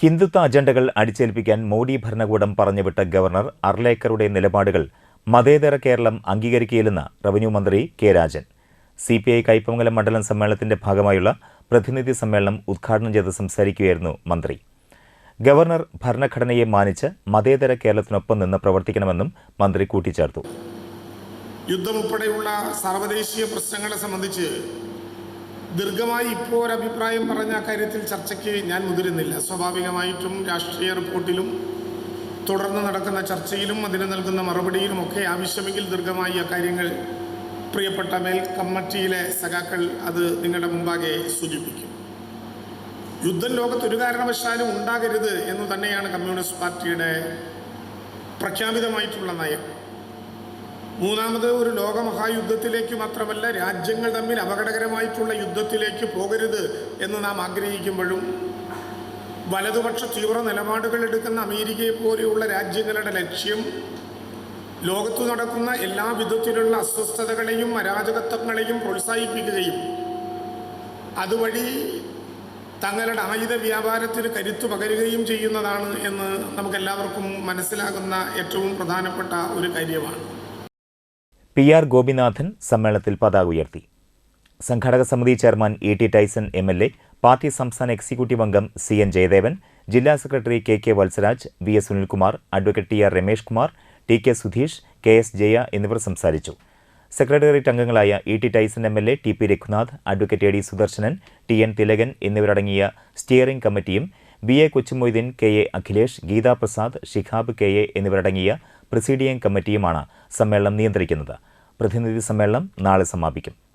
ഹിന്ദുത്വ അജണ്ടകൾ അടിച്ചേൽപ്പിക്കാൻ മോഡി ഭരണകൂടം പറഞ്ഞുവിട്ട ഗവർണർ അർലേക്കറുടെ നിലപാടുകൾ മതേതര കേരളം അംഗീകരിക്കുകയില്ലെന്ന് റവന്യൂ മന്ത്രി K Rajan. C P I Kaipamangalam മണ്ഡലം സമ്മേളനത്തിന്റെ ഭാഗമായുള്ള പ്രതിനിധി സമ്മേളനം ഉദ്ഘാടനം ചെയ്ത് സംസാരിക്കുകയായിരുന്നു മന്ത്രി. ഗവർണർ ഭരണഘടനയെ മാനിച്ച് മതേതര കേരളത്തിനൊപ്പം നിന്ന് പ്രവർത്തിക്കണമെന്നും മന്ത്രി കൂട്ടിച്ചേർത്തു. യുദ്ധമുൾപ്പെടെയുള്ള സർവദേശീയ പ്രശ്നങ്ങളെ സംബന്ധിച്ച് ദീർഘമായി ഇപ്പോൾ ഒരു അഭിപ്രായം പറഞ്ഞ കാര്യത്തിൽ ചർച്ചയ്ക്ക് ഞാൻ മുതിരുന്നില്ല. സ്വാഭാവികമായിട്ടും രാഷ്ട്രീയ റിപ്പോർട്ടിലും തുടർന്ന് നടക്കുന്ന ചർച്ചയിലും അതിന് നൽകുന്ന മറുപടിയിലും ഒക്കെ ആവശ്യമെങ്കിൽ ദീർഘമായി ആ കാര്യങ്ങൾ പ്രിയപ്പെട്ട മേൽ കമ്മിറ്റിയിലെ സഖാക്കൾ അത് നിങ്ങളുടെ മുമ്പാകെ സൂചിപ്പിക്കും. യുദ്ധം ലോകത്ത് ഒരു കാരണവശാലും ഉണ്ടാകരുത് എന്ന് തന്നെയാണ് കമ്മ്യൂണിസ്റ്റ് പാർട്ടിയുടെ പ്രഖ്യാപിതമായിട്ടുള്ള നയം. മൂന്നാമത് ഒരു ലോകമഹായുദ്ധത്തിലേക്ക് മാത്രമല്ല രാജ്യങ്ങൾ തമ്മിൽ അപകടകരമായിട്ടുള്ള യുദ്ധത്തിലേക്ക് പോകരുത് എന്ന് നാം ആഗ്രഹിക്കുമ്പോഴും വലതുപക്ഷ തീവ്ര നിലപാടുകൾ എടുക്കുന്ന അമേരിക്കയെ പോലെയുള്ള രാജ്യങ്ങളുടെ ലക്ഷ്യം ലോകത്ത് നടക്കുന്ന എല്ലാ വിധത്തിലുള്ള അസ്വസ്ഥതകളെയും അരാജകത്വങ്ങളെയും പ്രോത്സാഹിപ്പിക്കുകയും അതുവഴി തങ്ങളുടെ ആയുധ വ്യാപാരത്തിന് കരുത്തു പകരുകയും ചെയ്യുന്നതാണ് എന്ന് നമുക്കെല്ലാവർക്കും മനസ്സിലാകുന്ന ഏറ്റവും പ്രധാനപ്പെട്ട ഒരു കാര്യമാണ്. പി ആർ ഗോപിനാഥൻ സമ്മേളനത്തിൽ പതാക ഉയർത്തി. സംഘാടക സമിതി chairman E T Tyson M L A party സംസ്ഥാന എക്സിക്യൂട്ടീവ് അംഗം സി എൻ ജയദേവൻ ജില്ലാ secretary K K Valsaraj V S Sunilkumar advocate T R Ramesh Kumar T K Sudheesh K S Jaya എന്നിവർ സംസാരിച്ചു. സെക്രട്ടേറിയറ്റ് അംഗങ്ങളായ E T Tyson M L A T P Raghunath advocate A D Sudarsanan T N Thilakan എന്നിവരടങ്ങിയ steering കമ്മിറ്റിയും B A Kochumoideen K A Akhilesh Geetha Prasad Shihab K A എന്നിവരടങ്ങിയ presidium കമ്മിറ്റിയുമാണ് സമ്മേളനം നിയന്ത്രിക്കുന്നത്. പ്രതിനിധി സമ്മേളനം നാളെ സമാപിക്കും